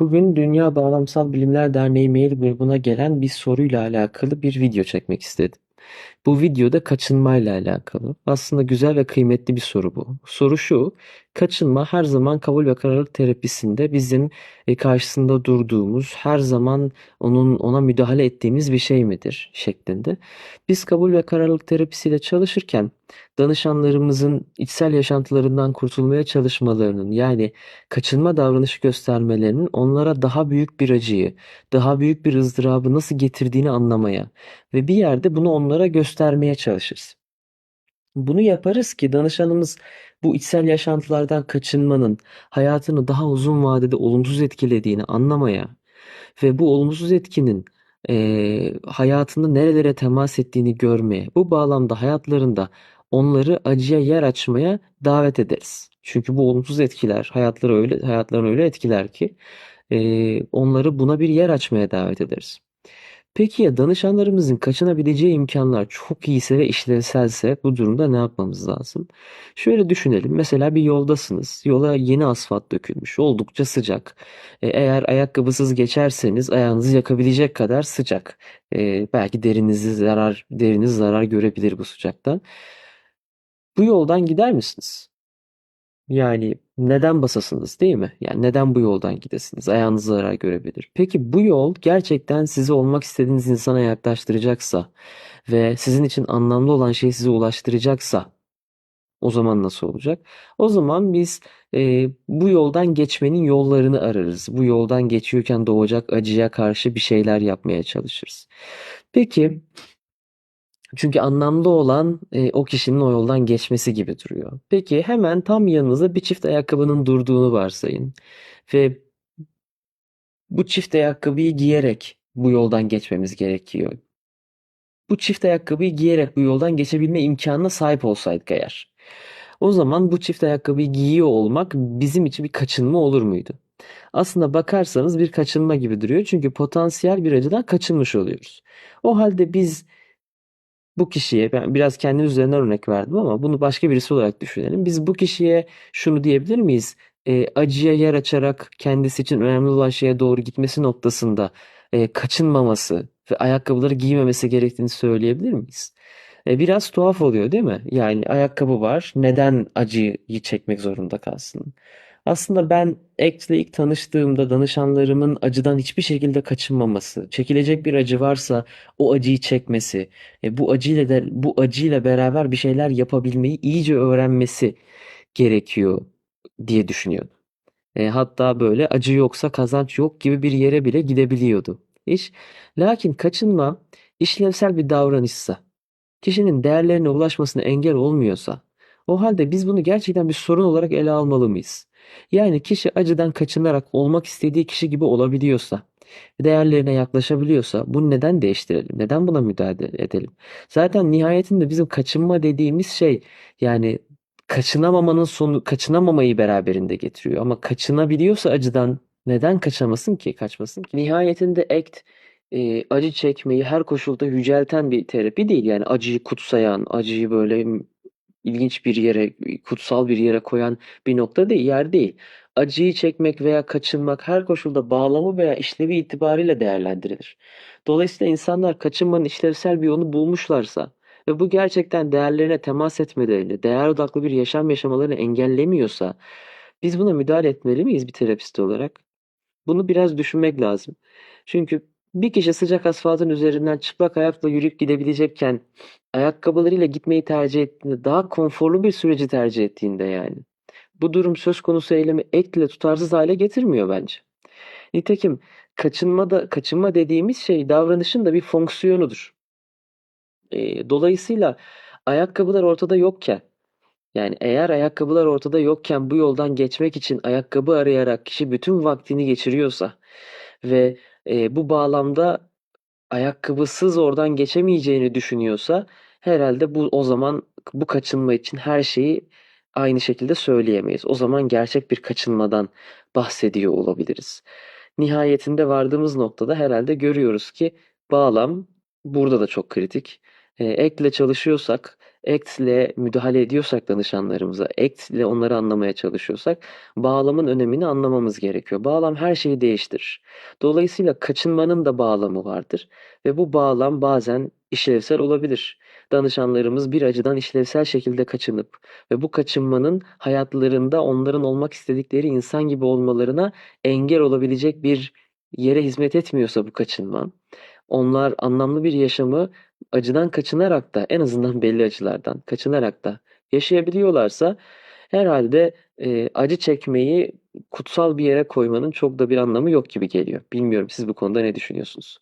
Bugün Dünya Bağlamsal Bilimler Derneği mail grubuna gelen bir soruyla alakalı bir video çekmek istedim. Bu videoda kaçınmayla alakalı. Aslında güzel ve kıymetli bir soru bu. Soru şu, kaçınma her zaman kabul ve kararlılık terapisinde bizim e, karşısında durduğumuz, her zaman onun ona müdahale ettiğimiz bir şey midir şeklinde. Biz kabul ve kararlılık terapisiyle çalışırken danışanlarımızın içsel yaşantılarından kurtulmaya çalışmalarının yani kaçınma davranışı göstermelerinin onlara daha büyük bir acıyı, daha büyük bir ızdırabı nasıl getirdiğini anlamaya ve bir yerde bunu onlara göstermeye çalışırız. Bunu yaparız ki danışanımız bu içsel yaşantılardan kaçınmanın hayatını daha uzun vadede olumsuz etkilediğini anlamaya ve bu olumsuz etkinin eee hayatında nerelere temas ettiğini görmeye, bu bağlamda hayatlarında onları acıya yer açmaya davet ederiz. Çünkü bu olumsuz etkiler hayatları öyle hayatlarını öyle etkiler ki eee, onları buna bir yer açmaya davet ederiz. Peki ya danışanlarımızın kaçınabileceği imkanlar çok iyiyse ve işlevselse bu durumda ne yapmamız lazım? Şöyle düşünelim. Mesela bir yoldasınız. Yola yeni asfalt dökülmüş. Oldukça sıcak. E, Eğer ayakkabısız geçerseniz ayağınızı yakabilecek kadar sıcak. E, belki derinizi zarar, deriniz zarar görebilir bu sıcaktan. Bu yoldan gider misiniz? Yani neden basasınız değil mi? Yani neden bu yoldan gidesiniz? Ayağınız zarar görebilir. Peki bu yol gerçekten sizi olmak istediğiniz insana yaklaştıracaksa ve sizin için anlamlı olan şeyi size ulaştıracaksa o zaman nasıl olacak? O zaman biz e, bu yoldan geçmenin yollarını ararız. Bu yoldan geçiyorken doğacak acıya karşı bir şeyler yapmaya çalışırız. Peki çünkü anlamlı olan e, o kişinin o yoldan geçmesi gibi duruyor. Peki hemen tam yanınızda bir çift ayakkabının durduğunu varsayın ve bu çift ayakkabıyı giyerek bu yoldan geçmemiz gerekiyor. Bu çift ayakkabıyı giyerek bu yoldan geçebilme imkanına sahip olsaydık eğer. O zaman bu çift ayakkabıyı giyiyor olmak bizim için bir kaçınma olur muydu? Aslında bakarsanız bir kaçınma gibi duruyor. Çünkü potansiyel bir acıdan kaçınmış oluyoruz. O halde biz bu kişiye ben biraz kendim üzerinden örnek verdim ama bunu başka birisi olarak düşünelim. Biz bu kişiye şunu diyebilir miyiz? E, acıya yer açarak kendisi için önemli olan şeye doğru gitmesi noktasında e, kaçınmaması ve ayakkabıları giymemesi gerektiğini söyleyebilir miyiz? E, biraz tuhaf oluyor değil mi? Yani ayakkabı var. Neden acıyı çekmek zorunda kalsın? Aslında ben ACT ile ilk tanıştığımda danışanlarımın acıdan hiçbir şekilde kaçınmaması, çekilecek bir acı varsa o acıyı çekmesi, e, bu acıyla de, bu acıyla beraber bir şeyler yapabilmeyi iyice öğrenmesi gerekiyor diye düşünüyordum. E, hatta böyle acı yoksa kazanç yok gibi bir yere bile gidebiliyordu iş. Lakin kaçınma işlevsel bir davranışsa, kişinin değerlerine ulaşmasına engel olmuyorsa, o halde biz bunu gerçekten bir sorun olarak ele almalı mıyız? Yani kişi acıdan kaçınarak olmak istediği kişi gibi olabiliyorsa, değerlerine yaklaşabiliyorsa bunu neden değiştirelim? Neden buna müdahale edelim? Zaten nihayetinde bizim kaçınma dediğimiz şey yani kaçınamamanın sonu kaçınamamayı beraberinde getiriyor. Ama kaçınabiliyorsa acıdan neden kaçamasın ki? Kaçmasın ki? Nihayetinde ACT e, acı çekmeyi her koşulda yücelten bir terapi değil. Yani acıyı kutsayan, acıyı böyle ilginç bir yere, kutsal bir yere koyan bir nokta değil, yer değil. Acıyı çekmek veya kaçınmak her koşulda bağlamı veya işlevi itibariyle değerlendirilir. Dolayısıyla insanlar kaçınmanın işlevsel bir yolunu bulmuşlarsa ve bu gerçekten değerlerine temas etmelerini, değer odaklı bir yaşam yaşamalarını engellemiyorsa biz buna müdahale etmeli miyiz bir terapist olarak? Bunu biraz düşünmek lazım. Çünkü bir kişi sıcak asfaltın üzerinden çıplak ayakla yürüyüp gidebilecekken ayakkabılarıyla gitmeyi tercih ettiğinde daha konforlu bir süreci tercih ettiğinde yani. Bu durum söz konusu eylemi ekle tutarsız hale getirmiyor bence. Nitekim kaçınma da kaçınma dediğimiz şey davranışın da bir fonksiyonudur. E, dolayısıyla ayakkabılar ortada yokken yani eğer ayakkabılar ortada yokken bu yoldan geçmek için ayakkabı arayarak kişi bütün vaktini geçiriyorsa ve e, bu bağlamda ayakkabısız oradan geçemeyeceğini düşünüyorsa herhalde bu o zaman bu kaçınma için her şeyi aynı şekilde söyleyemeyiz. O zaman gerçek bir kaçınmadan bahsediyor olabiliriz. Nihayetinde vardığımız noktada herhalde görüyoruz ki bağlam burada da çok kritik. E, ekle çalışıyorsak act ile müdahale ediyorsak danışanlarımıza, act ile onları anlamaya çalışıyorsak bağlamın önemini anlamamız gerekiyor. Bağlam her şeyi değiştirir. Dolayısıyla kaçınmanın da bağlamı vardır ve bu bağlam bazen işlevsel olabilir. Danışanlarımız bir acıdan işlevsel şekilde kaçınıp ve bu kaçınmanın hayatlarında onların olmak istedikleri insan gibi olmalarına engel olabilecek bir yere hizmet etmiyorsa bu kaçınma, onlar anlamlı bir yaşamı acıdan kaçınarak da en azından belli acılardan kaçınarak da yaşayabiliyorlarsa herhalde e, acı çekmeyi kutsal bir yere koymanın çok da bir anlamı yok gibi geliyor. Bilmiyorum siz bu konuda ne düşünüyorsunuz?